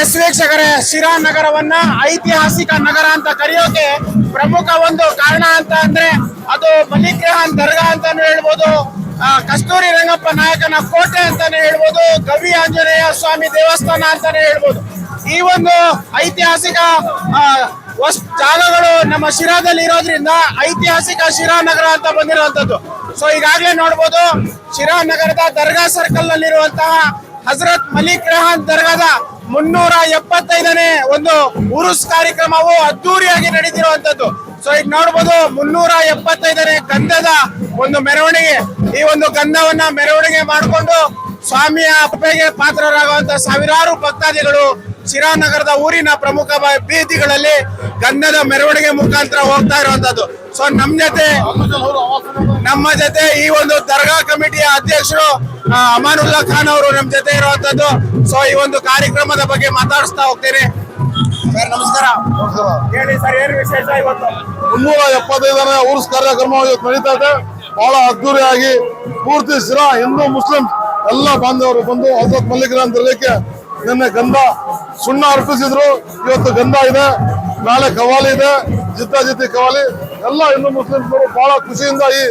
S ವೀಕ್ಷಕರೇ, ಶಿರಾ ನಗರವನ್ನ ಐತಿಹಾಸಿಕ ನಗರ ಅಂತ ಕರೆಯೋಕೆ ಪ್ರಮುಖ ಒಂದು ಕಾರಣ ಅಂತ ಅಂದ್ರೆ ಅದು ಮಲಿಕ್ ರೆಹಾನ್ ದರ್ಗಾ ಅಂತಾನು ಹೇಳ್ಬೋದು ಕಸ್ತೂರಿ ರಂಗಪ್ಪ ನಾಯಕನ ಕೋಟೆ ಅಂತಾನೆ ಹೇಳ್ಬೋದು, ಗವಿ ಆಂಜನೇಯ ಸ್ವಾಮಿ ದೇವಸ್ಥಾನ ಅಂತಾನೆ ಹೇಳ್ಬೋದು. ಈ ಒಂದು ಐತಿಹಾಸಿಕ ಜಾಗಗಳು ನಮ್ಮ ಶಿರಾದಲ್ಲಿ ಇರೋದ್ರಿಂದ ಐತಿಹಾಸಿಕ ಶಿರಾ ನಗರ ಅಂತ ಬಂದಿರುವಂತದ್ದು ಸೊ ಈಗಾಗಲೇ ನೋಡ್ಬೋದು, ಶಿರಾ ನಗರದ ದರ್ಗಾ ಸರ್ಕಲ್ ನಲ್ಲಿರುವಂತಹ ಹಜರತ್ ಮಲಿಕ್ ರೆಹಾನ್ ದರ್ಗಾದ ಮುನ್ನೂರ ಎಪ್ಪತ್ತೈದನೇ ಒಂದು ಉರುಸ್ ಕಾರ್ಯಕ್ರಮವು ಅದ್ದೂರಿಯಾಗಿ ನಡೀತಿರುವಂತದ್ದು ಸೊ ಈಗ ನೋಡ್ಬೋದು ಮುನ್ನೂರ ಎಪ್ಪತ್ತೈದನೇ ಗಂಧದ ಒಂದು ಮೆರವಣಿಗೆ. ಈ ಒಂದು ಗಂಧವನ್ನ ಮೆರವಣಿಗೆ ಮಾಡಿಕೊಂಡು ಸ್ವಾಮಿಯ ಅಪ್ಪೆಗೆ ಪಾತ್ರರಾಗುವಂತ ಸಾವಿರಾರು ಭಕ್ತಾದಿಗಳು ಶಿರಾನಗರದ ಊರಿನ ಪ್ರಮುಖ ಬೀದಿಗಳಲ್ಲಿ ಗಂಧದ ಮೆರವಣಿಗೆ ಮುಖಾಂತರ ಹೋಗ್ತಾ ಇರುವಂತದ್ದು. ಸೊ ನಮ್ ಜೊತೆ ನಮ್ಮ ಜೊತೆ ಈ ಒಂದು ದರ್ಗಾ ಕಮಿಟಿಯ ಅಧ್ಯಕ್ಷರು ಅಮಾನುಲ್ಲಾ ಖಾನ್ ಅವರು ನಮ್ ಜೊತೆ ಇರುವಂತದ್ದು. ಸೊ ಈ ಒಂದು ಕಾರ್ಯಕ್ರಮದ ಬಗ್ಗೆ ಮಾತಾಡಿಸ್ತಾ ಹೋಗ್ತೇನೆ. ಸರ್ ನಮಸ್ಕಾರ. ಹೇಳಿ ಸರ್ ಏನು ವಿಶೇಷ ಇವತ್ತು? ಮುನ್ನೂರ ಎಪ್ಪತ್ತೈದನೇ ಉರ್ಸ್ ಕಾರ್ಯಕ್ರಮ ಇವತ್ತು ನಡೀತಾ ಇದೆ. ಬಹಳ ಅದ್ದೂರಿಯಾಗಿ ಪೂರ್ತಿ ಶಿರಾ ಹಿಂದೂ ಮುಸ್ಲಿಂ ಎಲ್ಲ ಬಾಂಧವರು ಬಂದು ಹಜರತ್ ದರ್ಗಕ್ಕೆ ನಿನ್ನೆ ಗಂಧ ಸುಣ್ಣ ಅರ್ಪಿಸಿದ್ರು. ಇವತ್ತು ಗಂಧ ಇದೆ. ನಾಳೆ ಕವಾಲಿ ಇದೆ. ಜಿತ್ತ ಜಿತ್ತಿ ಕವಾಲಿ. ಎಲ್ಲ ಹಿಂದೂ ಮುಸ್ಲಿಮ್ಸರು ಬಹಳ ಖುಷಿಯಿಂದ ಈ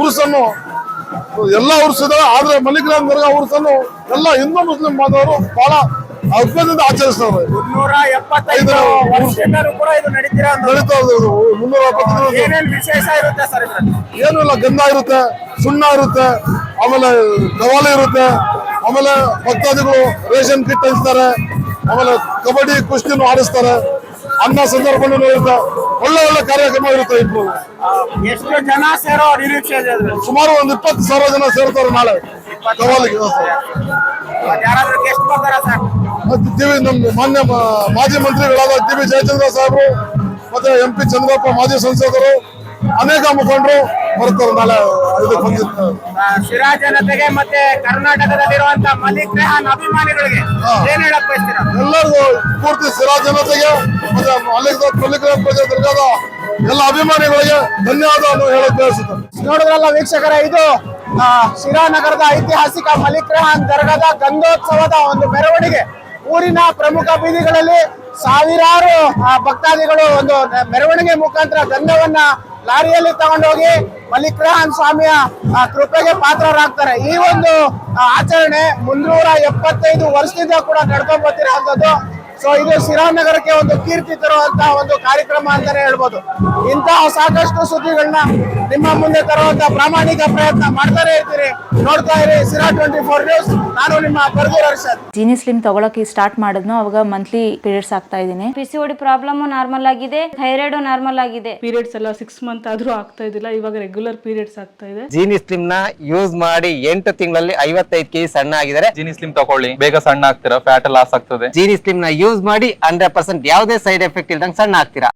ಉರುಸನ್ನು ಎಲ್ಲ ಉರ್ಸಿದ್ದಾರೆ. ಆದ್ರೆ ಮಲ್ಲಿಕಾರ್ಜುನ ದರ್ಗಾ ಉರುಸನ್ನು ಎಲ್ಲ ಹಿಂದೂ ಮುಸ್ಲಿಂ ಬಾಂಧವರು ಬಹಳ ಅದ್ಭುತದಿಂದ ಆಚರಿಸ್ತಾರೆ. ನಡೀತಾ ಮುನ್ನೂರ ಎಪ್ಪತ್ತೈದು ಏನು ಇಲ್ಲ. ಗಂಧ ಇರುತ್ತೆ ಸುಣ್ಣ ಇರುತ್ತೆ ಆಮೇಲೆ ಕವಾಲಿ ಇರುತ್ತೆ. ಆಮೇಲೆ ಭಕ್ತಾದಿಗಳು ರೇಷನ್ ಕಿಟ್ ಹಂಚ್ತಾರೆ. ಆಮೇಲೆ ಕಬಡ್ಡಿ ಕುಸ್ತಿನೂ ಆಡಿಸ್ತಾರೆ. ಅನ್ನ ಸಂದರ್ಭನೂ ಇರುತ್ತೆ ಒಳ್ಳೆ ಒಳ್ಳೆ ಕಾರ್ಯಕ್ರಮ ಇರುತ್ತೆ ಇಬ್ರು. ಎಷ್ಟು ಜನ ಸೇರೋ ನಿರೀಕ್ಷೆ ಸುಮಾರು ಒಂದು ಇಪ್ಪತ್ತು ಸಾವಿರ ಜನ ಸೇರ್ತಾರೆ ನಾಳೆ. ಕವಾಲಿಗೆ ಮತ್ತೆ ನಮ್ಮ ಮಾನ್ಯ ಮಾಜಿ ಮಂತ್ರಿಗಳಾದ ಟಿ ವಿ ಜಯಚಂದ್ರ ಸಾಹೇಬರು ಮತ್ತೆ ಎಂ ಪಿ ಚಂದ್ರಪ್ಪ ಮಾಜಿ ಸಂಸದರು ಅನೇಕ ಮುಖಂಡರು ಶಿರಾ ಜನತೆಗೆ ಮತ್ತೆ ಕರ್ನಾಟಕದಲ್ಲಿರುವಂತ ಮಲಿಕ್ ರೆಹಾನ್ ಅಭಿಮಾನಿಗಳಿಗೆ. ಏನ್ ಹೇಳಕ್ ಬಯಸ್ತೀರಾ? ಎಲ್ಲರಿಗೂ ಪೂರ್ತಿ ಸಿರಾ ಜನತೆಗೆ ಮತ್ತೆ ಮಲಿಕ್ ಮಲ್ಲಿಕ ಪ್ರಜೆ ದುರ್ಗದ ಎಲ್ಲ ಅಭಿಮಾನಿಗಳಿಗೆ ಧನ್ಯವಾದ ಹೇಳಕ್ ಬಯಸುತ್ತೇನೆ. ನೋಡಿದ್ರಲ್ಲ ವೀಕ್ಷಕರ ಇದು ಶಿರಾ ನಗರದ ಐತಿಹಾಸಿಕ ಮಲಿಕ್ ರೆಹಾನ್ ದರ್ಗಾದ ಗಂಧೋತ್ಸವದ ಒಂದು ಮೆರವಣಿಗೆ. ಊರಿನ ಪ್ರಮುಖ ಬೀದಿಗಳಲ್ಲಿ ಸಾವಿರಾರು ಆ, ಭಕ್ತಾದಿಗಳು ಒಂದು ಮೆರವಣಿಗೆ ಮುಖಾಂತರ ಗಂಧವನ್ನ ಲಾರಿಯಲ್ಲಿ ತಗೊಂಡೋಗಿ ಮಲಿಕ್ ರೆಹಾನ್ ಸ್ವಾಮಿಯ ಕೃಪೆಗೆ ಪಾತ್ರರಾಗ್ತಾರೆ. ಈ ಒಂದು ಆಚರಣೆ ಮುನ್ನೂರ ಎಪ್ಪತ್ತೈದು ವರ್ಷದಿಂದ ಕೂಡ ನಡ್ಕೊಂಡ್ ಬರ್ತಿರೋಂಥದ್ದು ಸೊ ಇದು ಶಿರಾನಗರಕ್ಕೆ ಒಂದು ಕೀರ್ತಿ ತರುವಂತ ಒಂದು ಕಾರ್ಯಕ್ರಮ ಅಂತಾನೆ ಹೇಳ್ಬೋದು. ಇಂತಹ ಸಾಕಷ್ಟು ಸುದ್ದಿಗಳನ್ನ ನಿಮ್ಮ ಮುಂದೆ ತರುವಂತ ಪ್ರಾಮಾಣಿಕ ಪ್ರಯತ್ನ ಮಾಡ್ತಾನೆ ಇರ್ತೀರಿ. ನೋಡ್ತಾ ಇರಿ ಸಿರಾ ಟ್ವೆಂಟಿ ಫೋರ್ ನ್ಯೂಸ್. ನಾನು ನಿಮ್ಮ ಬರ್ದೂರ್ ಹರ್ಷದ್. ಜೀನಿ ಸ್ಲಿಮ್ ತಗೊಳಕ್ಕೆ ಸ್ಟಾರ್ಟ್ ಮಾಡಿದ್ನು. ಅವಾಗ ಮಂತ್ಲಿ ಪೀರಿಯಡ್ಸ್ ಆಗ್ತಾ ಇದ್ದೀನಿ P C O D problem normal ಆಗಿದೆ. ಥೈರಾಯ್ಡ್ ನಾರ್ಮಲ್ ಆಗಿದೆ. ಪೀರಿಯಡ್ಸ್ ಎಲ್ಲ ಸಿಕ್ಸ್ ಮಂತ್ ಆದ್ರೂ ಆಗ್ತಾ ಇದಿಲ್ಲ ಇವಾಗ ರೆಗ್ಯುಲರ್ ಪೀರಿಯಡ್ಸ್ ಆಗ್ತಾ ಇದೆ. ಜೀನಿ ಸ್ಲಿಮ್ನ ಯೂಸ್ ಮಾಡಿ ಎಂಟು ತಿಂಗಳಲ್ಲಿ ಐವತ್ತೈದು ಕೆಜಿ ಸಣ್ಣ ಆಗಿದ್ದಾರೆ. ಜೀನಿ ಸ್ಲಿಮ್ ತಗೊಳ್ಳಿ. ಬೇಗ ಸಣ್ಣ ಆಗ್ತೀರಾ? ಫ್ಯಾಟ್ ಲಾಸ್ ಆಗ್ತದೆ. ಜೀನಿ ಸ್ಲಿಮ್ನ ಯೂಸ್ ಮಾಡಿ ಹಂಡ್ರೆಡ್ ಪರ್ಸೆಂಟ್ ಯಾವುದೇ ಸೈಡ್ ಎಫೆಕ್ಟ್ ಇಲ್ದಂಗೆ ಸಣ್ಣ ಆಗ್ತೀರಾ